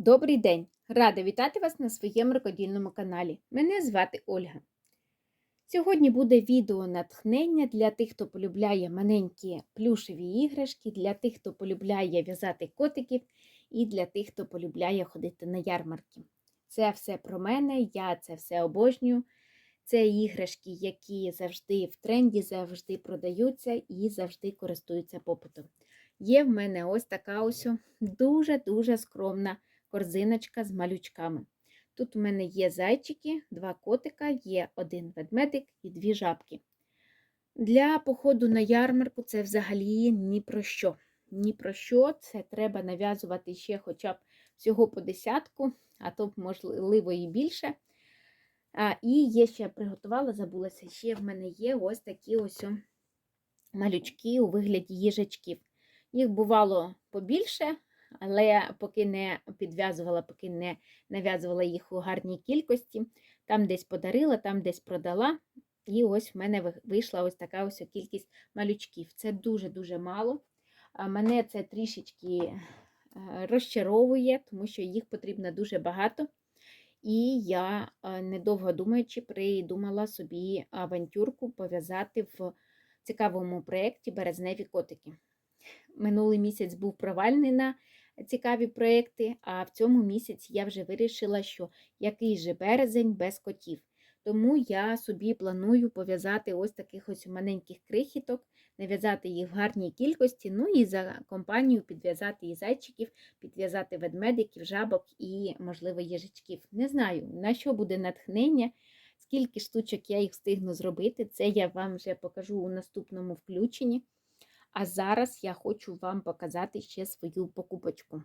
Добрий день! Рада вітати вас на своєму рукодільному каналі. Мене звати Ольга. Сьогодні буде відео натхнення для тих, хто полюбляє маленькі плюшеві іграшки, для тих, хто полюбляє в'язати котиків, і для тих, хто полюбляє ходити на ярмарки. Це все про мене, я це все обожнюю. Це іграшки, які завжди в тренді, завжди продаються і завжди користуються попитом. Є в мене ось така ось дуже-дуже скромна корзиночка з малючками. Тут у мене є зайчики, два котика, є один ведмедик і дві жабки. Для походу на ярмарку це взагалі ні про що. Ні про що, це треба нав'язувати ще хоча б всього по десятку, а то, можливо, і більше. А, І є ще приготувала, забулася, ще в мене є ось такі ось малючки у вигляді їжачків. Їх бувало побільше, але поки не підв'язувала, поки не нав'язувала їх у гарній кількості, там десь подарила, там десь продала. І ось в мене вийшла ось така ось кількість малючків. Це дуже-дуже мало. Мене це трішечки е, розчаровує, тому що їх потрібно дуже багато. І я, е, недовго думаючи, придумала собі авантюрку пов'язати в цікавому проєкті березневі котики. Минулий місяць був провальний на цікаві проєкти, а в цьому місяці я вже вирішила, що який же березень без котів. Тому я собі планую пов'язати ось таких ось маленьких крихіток, нав'язати їх в гарній кількості, ну і за компанію підв'язати і зайчиків, підв'язати ведмедиків, жабок і, можливо, їжачків. Не знаю, на що буде натхнення, скільки штучок я їх встигну зробити, це я вам вже покажу у наступному включенні. А зараз я хочу вам показати ще свою покупочку.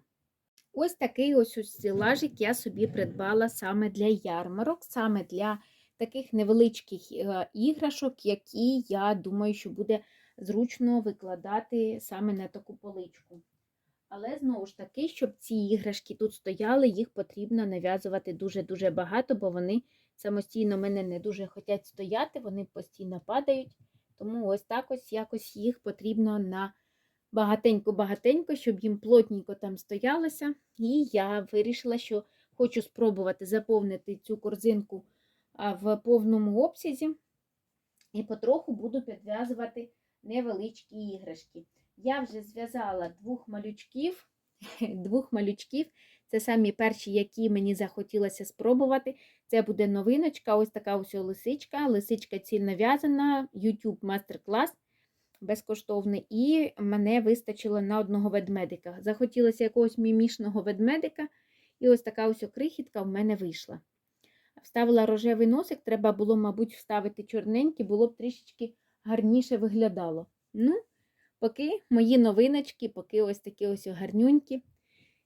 Ось такий ось стілажик я собі придбала саме для ярмарок, саме для таких невеличких е, іграшок, які я думаю, що буде зручно викладати саме на таку поличку. Але, знову ж таки, щоб ці іграшки тут стояли, їх потрібно нав'язувати дуже-дуже багато, бо вони самостійно мене не дуже хочуть стояти, вони постійно падають. Тому ось так ось якось їх потрібно на багатенько-багатенько, щоб їм плотненько там стоялося. І я вирішила, що хочу спробувати заповнити цю корзинку в повному обсязі. І потроху буду підв'язувати невеличкі іграшки. Я вже зв'язала двох малючків, двох малючків. Це самі перші, які мені захотілося спробувати. Це буде новиночка, ось така ось лисичка. Лисичка цільно в'язана, YouTube мастер-клас безкоштовний. І мене вистачило на одного ведмедика. Захотілося якогось мімішного ведмедика, і ось така ось крихітка в мене вийшла. Вставила рожевий носик, треба було, мабуть, вставити чорненький, було б трішечки гарніше виглядало. Ну, поки мої новиночки, поки ось такі ось гарнюнькі.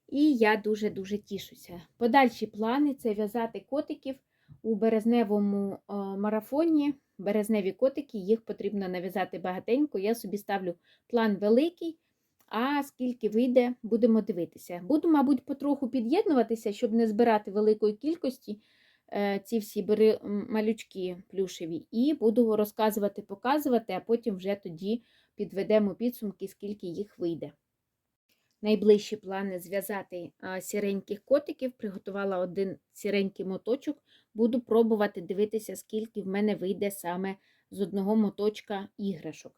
І я дуже-дуже тішуся. Подальші плани це в'язати котиків у березневому марафоні. Березневі котики, їх потрібно нав'язати багатенько. Я собі ставлю план великий, а скільки вийде, будемо дивитися. Буду, мабуть, потроху під'єднуватися, щоб не збирати великої кількості е, ці всі малючки плюшеві, і буду розказувати, показувати, а потім вже тоді підведемо підсумки, скільки їх вийде найближчі плани зв'язати сіреньких котиків, приготувала один сіренький моточок, буду пробувати дивитися, скільки в мене вийде саме з одного моточка іграшок.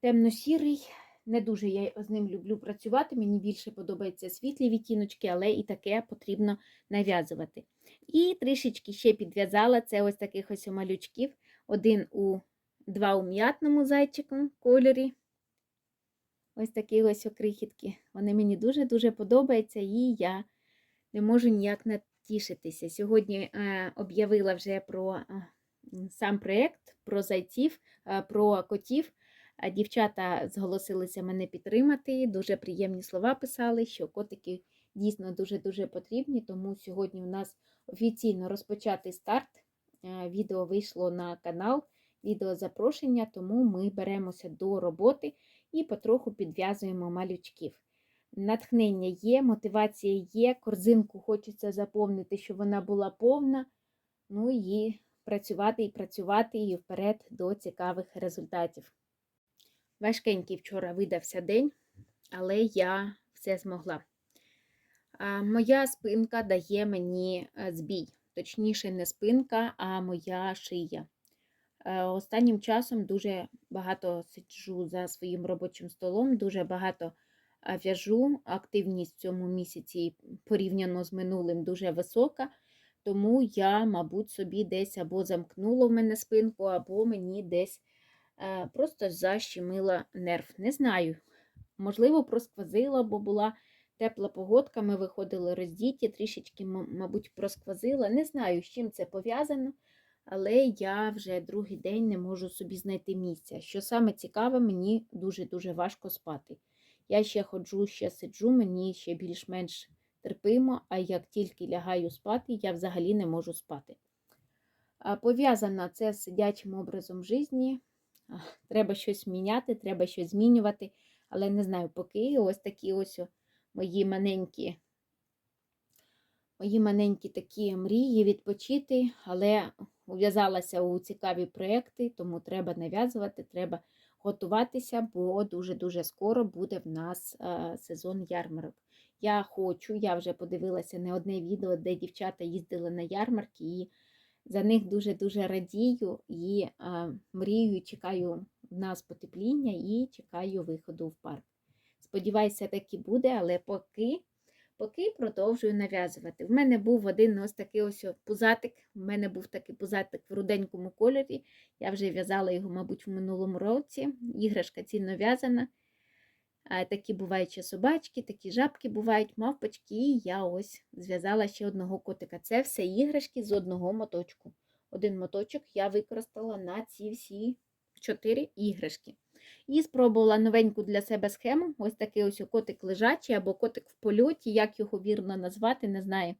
Темно-сірий, не дуже я з ним люблю працювати, мені більше подобаються світлі відтіночки, але і таке потрібно нав'язувати. І трішечки ще підв'язала це ось таких ось малючків. Один у два у м'ятному зайчику кольорі. Ось такі ось окрихітки. Вони мені дуже-дуже подобаються, і я не можу ніяк натішитися. Сьогодні е, об'явила вже про е, сам проєкт, про зайців, е, про котів. Дівчата зголосилися мене підтримати, дуже приємні слова писали, що котики дійсно дуже-дуже потрібні, тому сьогодні у нас офіційно розпочатий старт. Відео вийшло на канал, відео запрошення, тому ми беремося до роботи і потроху підв'язуємо малючків. Натхнення є, мотивація є, корзинку хочеться заповнити, щоб вона була повна. Ну і працювати і працювати і вперед до цікавих результатів. Важкенький вчора видався день, але я все змогла. Моя спинка дає мені е, збій. Точніше, не спинка, а моя шия. Е, Останнім часом дуже багато сиджу за своїм робочим столом, дуже багато в'яжу. Активність в цьому місяці порівняно з минулим дуже висока, тому я, мабуть, собі десь або замкнула в мене спинку, або мені десь е, просто защемила нерв. Не знаю. Можливо, просквозила, бо була тепла погодка, ми виходили роздіті, трішечки, мабуть, просквозила. Не знаю, з чим це пов'язано, але я вже другий день не можу собі знайти місця. Що саме цікаве, мені дуже-дуже важко спати. Я ще ходжу, ще сиджу, мені ще більш-менш терпимо, а як тільки лягаю спати, я взагалі не можу спати. Пов'язано це з сидячим образом житті. Треба щось міняти, треба щось змінювати, але не знаю, поки ось такі ось мої маленькі, мої маленькі такі мрії відпочити, але ув'язалася у цікаві проекти, тому треба нав'язувати, треба готуватися, бо дуже-дуже скоро буде в нас е, сезон ярмарок. Я хочу, я вже подивилася не одне відео, де дівчата їздили на ярмарки, і за них дуже-дуже радію і е, мрію, чекаю в нас потепління і чекаю виходу в парк. Сподіваюся, так і буде, але поки, поки продовжую нав'язувати. В мене був один ось такий ось пузатик. У мене був такий пузатик в руденькому кольорі. Я вже в'язала його, мабуть, в минулому році. Іграшка цінно в'язана. Такі бувають ще собачки, такі жабки бувають, мавпочки, і я ось зв'язала ще одного котика. Це все іграшки з одного моточку. Один моточок я використала на ці всі чотири іграшки. І спробувала новеньку для себе схему. Ось такий ось котик лежачий або котик в польоті, як його вірно назвати, не знаю.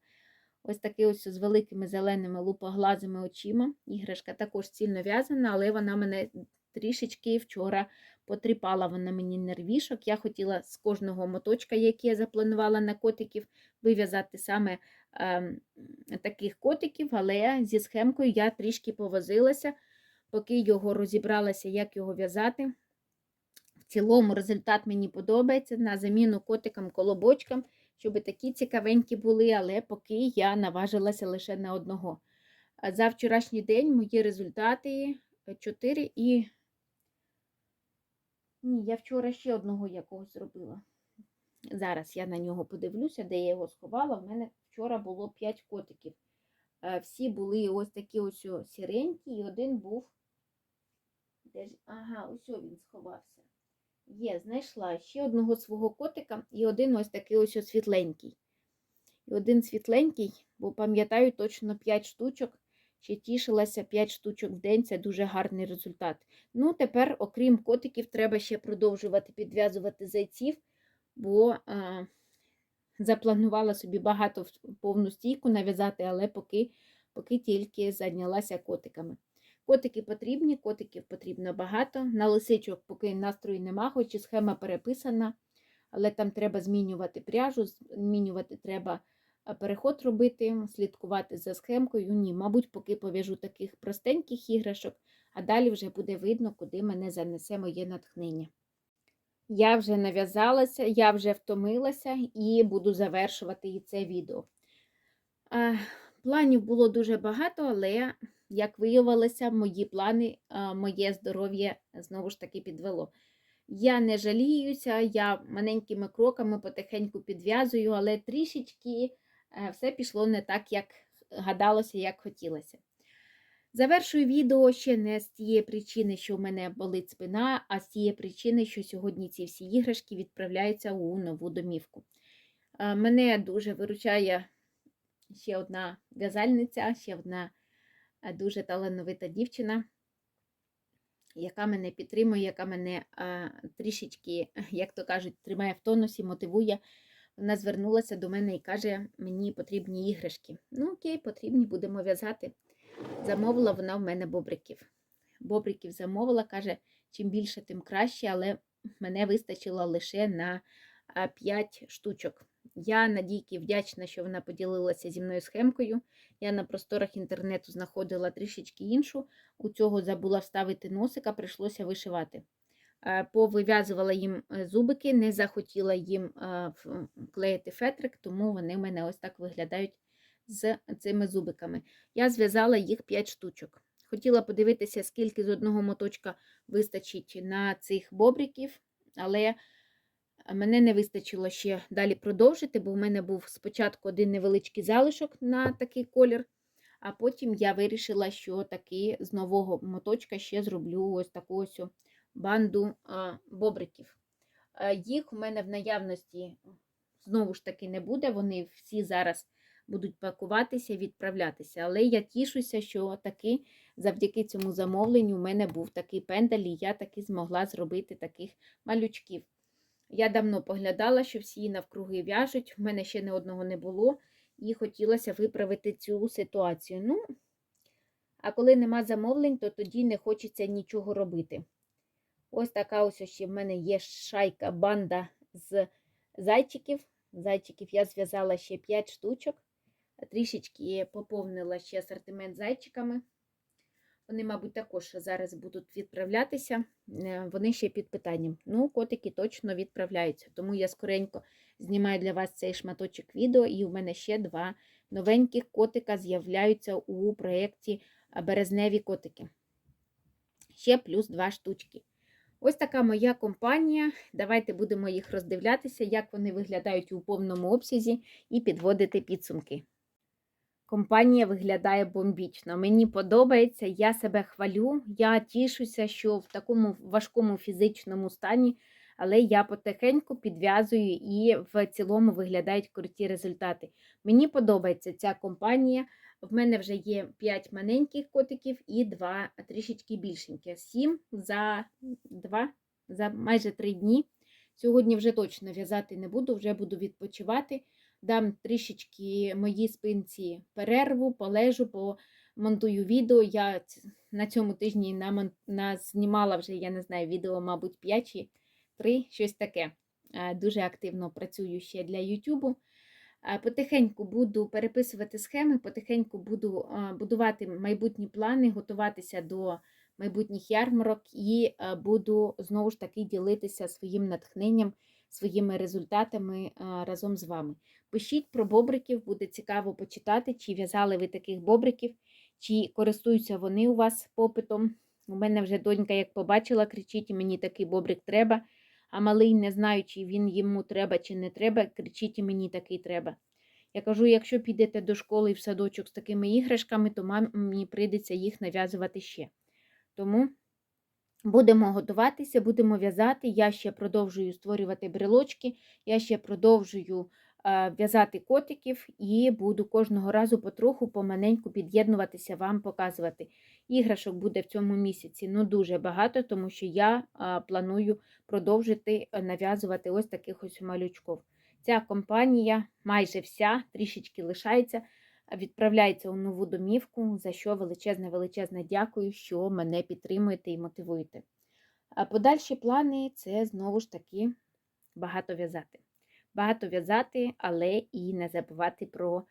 Ось такий ось з великими зеленими лупоглазими очима. Іграшка також цільно в'язана, але вона мене трішечки вчора потріпала вона мені нервішок. Я хотіла з кожного моточка, який я запланувала на котиків, вив'язати саме е, таких котиків, але зі схемкою я трішки повозилася, поки його розібралася, як його в'язати. Цілому результат мені подобається на заміну котикам-колобочкам, щоб такі цікавенькі були, але поки я наважилася лише на одного. За вчорашній день мої результати 4 і. Ні, я вчора ще одного якогось зробила. Зараз я на нього подивлюся, де я його сховала. У мене вчора було 5 котиків. Всі були ось такі ось сіренькі, і один був. Ага, ось він сховався. Є, знайшла ще одного свого котика і один ось такий ось світленький. І один світленький, бо пам'ятаю точно 5 штучок. Ще тішилася 5 штучок в день, це дуже гарний результат. Ну, тепер, окрім котиків, треба ще продовжувати підв'язувати зайців, бо а, запланувала собі багато повну стійку нав'язати, але поки, поки тільки зайнялася котиками. Котики потрібні, котиків потрібно багато. На лисичок поки настрою нема, хоч і схема переписана, але там треба змінювати пряжу, змінювати треба переход робити, слідкувати за схемкою. Ні, мабуть, поки пов'яжу таких простеньких іграшок, а далі вже буде видно, куди мене занесе моє натхнення. Я вже нав'язалася, я вже втомилася і буду завершувати і це відео. Планів було дуже багато, але, як виявилося, мої плани, моє здоров'я знову ж таки підвело. Я не жаліюся, я маленькими кроками потихеньку підв'язую, але трішечки е, все пішло не так, як гадалося, як хотілося. Завершую відео ще не з тієї причини, що в мене болить спина, а з тієї причини, що сьогодні ці всі іграшки відправляються у нову домівку. Е, Мене дуже виручає ще одна в'язальниця, ще одна дуже талановита дівчина, яка мене підтримує, яка мене а, трішечки, як то кажуть, тримає в тонусі, мотивує. Вона звернулася до мене і каже, мені потрібні іграшки. Ну, окей, потрібні, будемо в'язати. Замовила вона в мене бобриків. Бобриків замовила, каже, чим більше, тим краще, але мене вистачило лише на 5 штучок. Я Надійки вдячна, що вона поділилася зі мною схемкою. Я на просторах інтернету знаходила трішечки іншу. У цього забула вставити носика, прийшлося вишивати. е, повив'язувала їм е, зубики, не захотіла їм е, клеїти фетрик, тому вони в мене ось так виглядають з цими зубиками. Я зв'язала їх 5 штучок. Хотіла подивитися, скільки з одного моточка вистачить на цих бобриків, але мене не вистачило ще далі продовжити, бо в мене був спочатку один невеличкий залишок на такий колір, а потім я вирішила, що таки з нового моточка ще зроблю ось таку ось банду бобриків. А, Їх у мене в наявності знову ж таки не буде, вони всі зараз будуть пакуватися, відправлятися. Але я тішуся, що таки завдяки цьому замовленню у мене був такий пендель, і я таки змогла зробити таких малючків. Я давно поглядала, що всі навкруги в'яжуть, в мене ще не одного не було, і хотілося виправити цю ситуацію. Ну, а коли нема замовлень, то тоді не хочеться нічого робити. Ось така ось ще в мене є шайка, банда з зайчиків. Зайчиків я зв'язала ще 5 штучок. Трішечки поповнила ще асортимент зайчиками. Вони, мабуть, також зараз будуть відправлятися. Е, Вони ще під питанням. Ну, котики точно відправляються. Тому я скоренько знімаю для вас цей шматочок відео, і у мене ще два новеньких котика з'являються у проєкті Березневі котики. Ще плюс два штучки. Ось така моя компанія. Давайте будемо їх роздивлятися, як вони виглядають у повному обсязі, і підводити підсумки. Компанія виглядає бомбічно. Мені подобається, я себе хвалю, я тішуся, що в такому важкому фізичному стані, але я потихеньку підв'язую і в цілому виглядають круті результати. Мені подобається ця компанія. В мене вже є 5 маленьких котиків і 2 трішечки більшенькі. 7 за 2, за майже 3 дні. Сьогодні вже точно в'язати не буду, вже буду відпочивати дам трішечки моїй спинці перерву, полежу, помонтую відео. Я на цьому тижні знімала вже, я не знаю, відео, мабуть, 5 чи 3, щось таке. Дуже активно працюю ще для YouTube. Потихеньку буду переписувати схеми, потихеньку буду будувати майбутні плани, готуватися до майбутніх ярмарок і буду знову ж таки ділитися своїм натхненням, своїми результатами разом з вами. Пишіть про бобриків, буде цікаво почитати, чи в'язали ви таких бобриків, чи користуються вони у вас попитом. У мене вже донька, як побачила, кричить, мені такий бобрик треба. А малий, не знаю, чи він йому треба, чи не треба, кричить, мені такий треба. Я кажу, якщо підете до школи і в садочок з такими іграшками, то мені прийдеться їх нав'язувати ще. Тому будемо готуватися, будемо в'язати. Я ще продовжую створювати брелочки, я ще продовжую в'язати котиків і буду кожного разу потроху поманеньку під'єднуватися, вам показувати. Іграшок буде в цьому місяці ну дуже багато, тому що я планую продовжити нав'язувати ось таких ось малючків. Ця компанія майже вся трішечки лишається, відправляється у нову домівку, за що величезне, величезне дякую, що мене підтримуєте і мотивуєте. А подальші плани це знову ж таки багато в'язати багато в'язати, але і не забувати про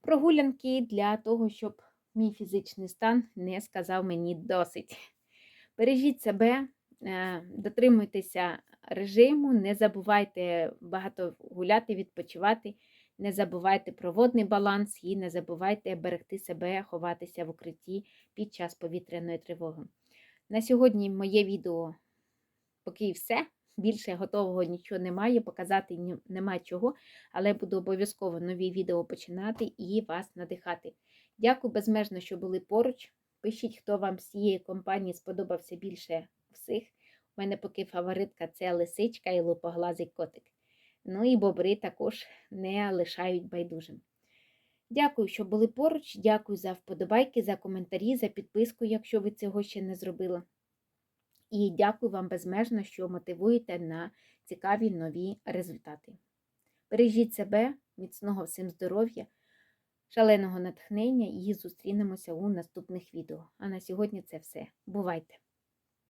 прогулянки для того, щоб мій фізичний стан не сказав мені досить. Бережіть себе, е, дотримуйтеся режиму, не забувайте багато гуляти, відпочивати, не забувайте про водний баланс і не забувайте берегти себе, ховатися в укритті під час повітряної тривоги. На сьогодні моє відео поки і все. Більше готового нічого немає, показати нема чого, але буду обов'язково нові відео починати і вас надихати. Дякую безмежно, що були поруч. Пишіть, хто вам з цієї компанії сподобався більше всіх. У мене поки фаворитка це лисичка і лупоглазий котик. Ну і бобри також не лишають байдужим. Дякую, що були поруч. Дякую за вподобайки, за коментарі, за підписку, якщо ви цього ще не зробили. І дякую вам безмежно, що мотивуєте на цікаві нові результати. Бережіть себе, міцного всім здоров'я, шаленого натхнення і зустрінемося у наступних відео. А на сьогодні це все. Бувайте!